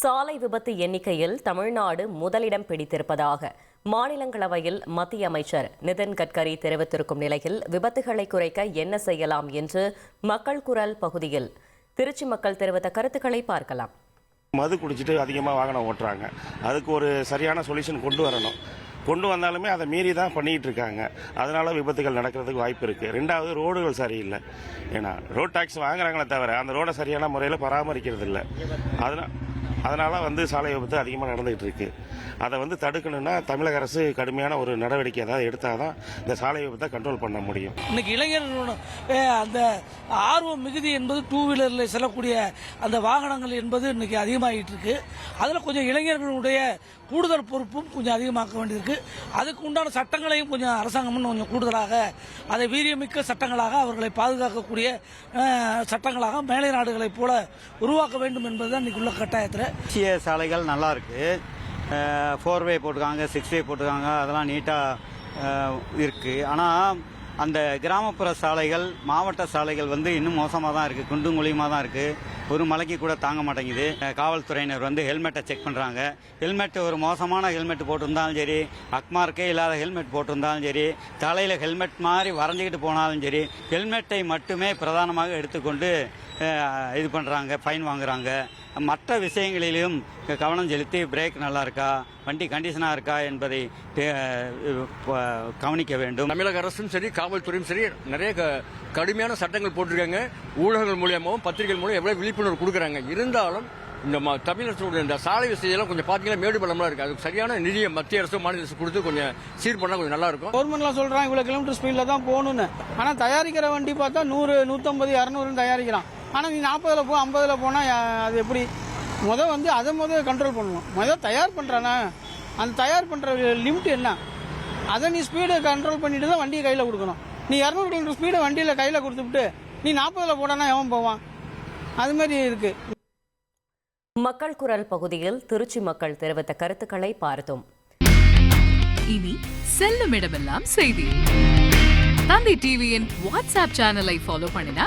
சாலை விபத்து எண்ணிக்கையில் தமிழ்நாடு முதலிடம் பிடித்திருப்பதாக மாநிலங்களவையில் மத்திய அமைச்சர் நிதின் கட்கரி தெரிவித்திருக்கும் நிலையில் விபத்துகளை குறைக்க என்ன செய்யலாம் என்று மக்கள் குரல் பகுதியில் திருச்சி மக்கள் தெரிவித்த கருத்துக்களை பார்க்கலாம். மது குடிச்சிட்டு அதிகமாக வாகனம் ஓட்டுறாங்க. அதுக்கு ஒரு சரியான சொல்யூஷன் கொண்டு வரணும். கொண்டு வந்தாலுமே அதை மீறி தான் பண்ணிகிட்டு இருக்காங்க. அதனால விபத்துகள் நடக்கிறதுக்கு வாய்ப்பு இருக்குது ரெண்டாவது ரோடுகள் சரியில்லை. ஏன்னா ரோட் டாக்ஸ் வாங்குறாங்களே தவிர அந்த ரோடை சரியான முறையில் பராமரிக்கிறது இல்லை அதனால் அதனால் வந்து சாலை விபத்து அதிகமாக நடந்துகிட்டு இருக்கு அதை வந்து தடுக்கணும்னா தமிழக அரசு கடுமையான ஒரு நடவடிக்கை ஏதாவது எடுத்தால் தான் இந்த சாலை விபத்தை கண்ட்ரோல் பண்ண முடியும். இன்னைக்கு இளைஞர்களோட அந்த ஆர்வம் மிகுதி என்பது டூ வீலரில் செல்லக்கூடிய அந்த வாகனங்கள் என்பது இன்னைக்கு அதிகமாகிட்டு இருக்கு அதில் கொஞ்சம் இளைஞர்களுடைய கூடுதல் பொறுப்பும் கொஞ்சம் அதிகமாக்க வேண்டியிருக்கு. அதுக்கு உண்டான சட்டங்களையும் கொஞ்சம் அரசாங்கம் கொஞ்சம் கூடுதலாக அதை வீரியமிக்க சட்டங்களாக அவர்களை பாதுகாக்கக்கூடிய சட்டங்களாக மேலை நாடுகளைப் போல உருவாக்க வேண்டும் என்பது தான் இன்னைக்கு உள்ள கட்டாயத்தில். தேசிய சாலைகள் நல்லா இருக்கு. ஃபோர் வே போட்டிருக்காங்க சிக்ஸ் வே போட்டிருக்காங்க அதெல்லாம் நீட்டாக இருக்குது ஆனால் அந்த கிராமப்புற சாலைகள் மாவட்ட சாலைகள் வந்து இன்னும் மோசமாக தான் இருக்குது குண்டும் குழியுமாக தான் இருக்குது ஒரு மலைக்கு கூட தாங்க மாட்டேங்குது. காவல்துறையினர் வந்து ஹெல்மெட்டை செக் பண்ணுறாங்க ஹெல்மெட் ஒரு மோசமான ஹெல்மெட் போட்டிருந்தாலும் சரி அக்மார்க்கே இல்லாத ஹெல்மெட் போட்டிருந்தாலும் சரி தலையில் ஹெல்மெட் மாதிரி வரைஞ்சிக்கிட்டு போனாலும் சரி ஹெல்மெட்டை மட்டுமே பிரதானமாக எடுத்துக்கொண்டு இது பண்ணுறாங்க ஃபைன் வாங்குறாங்க. மற்ற விஷயங்களிலும் கவனம் செலுத்தி பிரேக் நல்லா இருக்கா வண்டி கண்டிஷனாக இருக்கா என்பதை கவனிக்க வேண்டும். தமிழக அரசும் சரி காவல்துறையும் சரி நிறைய க- கடுமையான சட்டங்கள் போட்டிருக்காங்க. ஊடகங்கள் மூலியமாகவும் பத்திரிகைகள் மூலம் எவ்வளவு விழிப்புணர்வு கொடுக்குறாங்க. இருந்தாலும் இந்த ம- தமிழகத்தோட இந்த சாலை வசதியெல்லாம் கொஞ்சம் பார்த்தீங்கன்னா மேடு பள்ளம்லாம் இருக்கு. அதுக்கு சரியான நிதியை மத்திய அரசு மாநில அரசு கொடுத்து கொஞ்சம் சீர் பண்ணா கொஞ்சம் நல்லா இருக்கும். கவர்மெண்ட்லாம் சொல்றான் இவ்வளவு கிலோமீட்டர் ஸ்பீட்ல தான் போகணும்னு. ஆனா தயாரிக்கிற வண்டி பார்த்தா நூறு நூத்தம்பது இரநூறுன்னு தயாரிக்கிறான். ஆனா நீ நாற்பதுல போ ஐம்பதுல போனா யா- அது எப்படி? முத வந்து அதை முத கண்ட்ரோல் பண்ணணும் முத தயார் பண்றானா? அந்த தயார் பண்ற லிமிட் என்ன? அதை நீ ஸ்பீடை கண்ட்ரோல் பண்ணிட்டு தான் வண்டியை கையில கொடுக்கணும். நீ இரநூறு கிலோமீட்டர் ஸ்பீடை வண்டியில கையில கொடுத்துட்டு நீ நாற்பதுல போடானா எவன் போவான்? அது மாதிரி இருக்கு. மக்கள் குரல் பகுதியில் திருச்சி மக்கள் தெரிவித்த கருத்துக்களை பார்த்தோம். இனி செல்லும் இடமெல்லாம் செய்தி. தந்தி டிவியின் வாட்ஸ்அப் சேனலை ஃபாலோ பண்ணினா